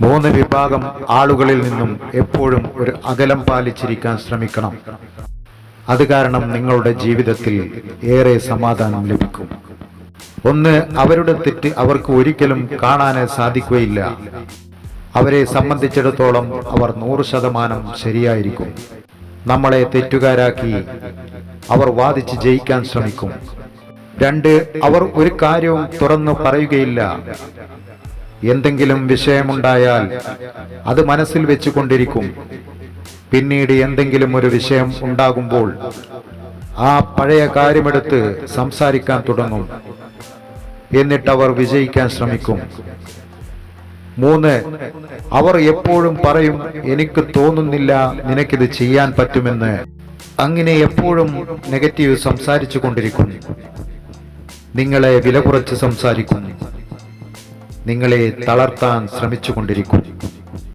മൂന്ന് വിഭാഗം ആളുകളിൽ നിന്നും എപ്പോഴും ഒരു അകലം പാലിച്ചിരിക്കാൻ ശ്രമിക്കണം. അത് കാരണം നിങ്ങളുടെ ജീവിതത്തിൽ ഏറെ സമാധാനം ലഭിക്കും. ഒന്ന് അവരുടെ തെറ്റ് അവർക്ക് ഒരിക്കലും കാണാൻ സാധിക്കുകയില്ല. അവരെ സംബന്ധിച്ചിടത്തോളം അവർ നൂറ് ശതമാനം ശരിയായിരിക്കും. നമ്മളെ തെറ്റുകാരാക്കി അവർ വാദിച്ച് ജയിക്കാൻ ശ്രമിക്കും. രണ്ട് അവർ ഒരു കാര്യവും തുറന്നു പറയുകയില്ല. എന്തെങ്കിലും വിഷയമുണ്ടായാൽ അത് മനസ്സിൽ വെച്ചുകൊണ്ടിരിക്കും. പിന്നീട് എന്തെങ്കിലും ഒരു വിഷയം ഉണ്ടാകുമ്പോൾ ആ പഴയ കാര്യമെടുത്ത് സംസാരിക്കാൻ തുടങ്ങും. എന്നിട്ട് അവർ വിജയിക്കാൻ ശ്രമിക്കും. മൂന്ന് അവർ എപ്പോഴും പറയും എനിക്ക് തോന്നുന്നില്ല നിനക്കിത് ചെയ്യാൻ പറ്റുമെന്ന്. അങ്ങനെ എപ്പോഴും നെഗറ്റീവ് സംസാരിച്ചു കൊണ്ടിരിക്കും നിങ്ങളെ വില കുറച്ച് സംസാരിക്കും. നിങ്ങളെ തളർത്താൻ ശ്രമിച്ചുകൊണ്ടിരിക്കും.